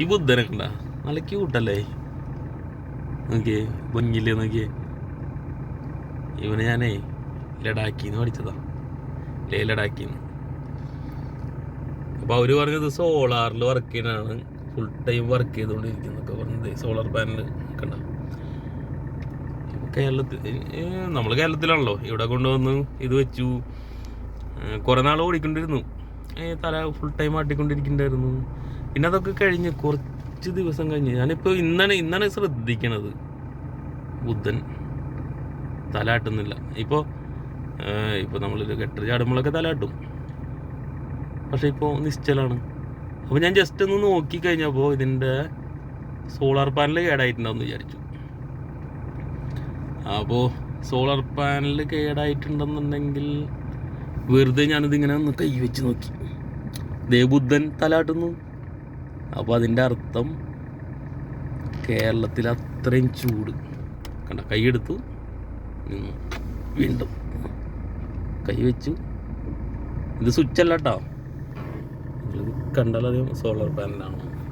ഈ ബുദ്ധനെ കണ്ട. നല്ല ക്യൂട്ടല്ലേ നോക്കിയേ ഭംഗിയില്ലേ നോക്കിയേ. ഇവനെ ഞാനേ ലഡാക്കിന്ന് പഠിച്ചതാ. ലേ ലഡാക്കിന്ന്. അപ്പൊ അവർ പറഞ്ഞത് സോളാറിൽ വർക്ക് ചെയ്യാനാണ് ഫുൾ ടൈം വർക്ക് ചെയ്തുകൊണ്ടിരിക്കുന്നൊക്കെ പറഞ്ഞത് സോളാർ പാനൽ കണ്ട. കേരളത്തിൽ നമ്മൾ കേരളത്തിലാണല്ലോ. ഇവിടെ കൊണ്ടുവന്ന് ഇത് വെച്ചു. കുറെ നാൾ ഓടിക്കൊണ്ടിരുന്നു. തല ഫുൾ ടൈം ആട്ടിക്കൊണ്ടിരിക്കുന്നുണ്ടായിരുന്നു. പിന്നെ അതൊക്കെ കഴിഞ്ഞ് കുറച്ച് ദിവസം കഴിഞ്ഞ് ഞാനിപ്പോൾ ഇന്നാണ് ഇന്നാണ് ശ്രദ്ധിക്കണത്. ബുദ്ധൻ തലാട്ടുന്നില്ല. ഇപ്പോൾ ഇപ്പോൾ നമ്മൾ കെട്ടർ ചാടുമ്പോഴൊക്കെ തലാട്ടും. പക്ഷെ ഇപ്പോൾ നിശ്ചലാണ്. അപ്പോൾ ഞാൻ ജസ്റ്റ് ഒന്ന് നോക്കി കഴിഞ്ഞപ്പോൾ ഇതിന്റെ സോളാർ പാനൽ കേടായിട്ടുണ്ടാവും വിചാരിച്ചു. അപ്പോൾ സോളാർ പാനൽ കേടായിട്ടുണ്ടെന്നുണ്ടെങ്കിൽ വെറുതെ ഞാനിതിങ്ങനെ ഒന്ന് കൈ വെച്ച് നോക്കി. ദേ ബുദ്ധൻ തലാട്ടുന്നു. അപ്പോൾ അതിന്റെ അർത്ഥം കേരളത്തിൽ അത്രയും ചൂട്. കണ്ട? കൈയെടുത്തു. നിന്നു. വീണ്ടും. കൈ വെച്ചു. ഇത് സ്വിച്ച് കേട്ടോ. കണ്ടാലധികം സോളാർ പാനലാണ്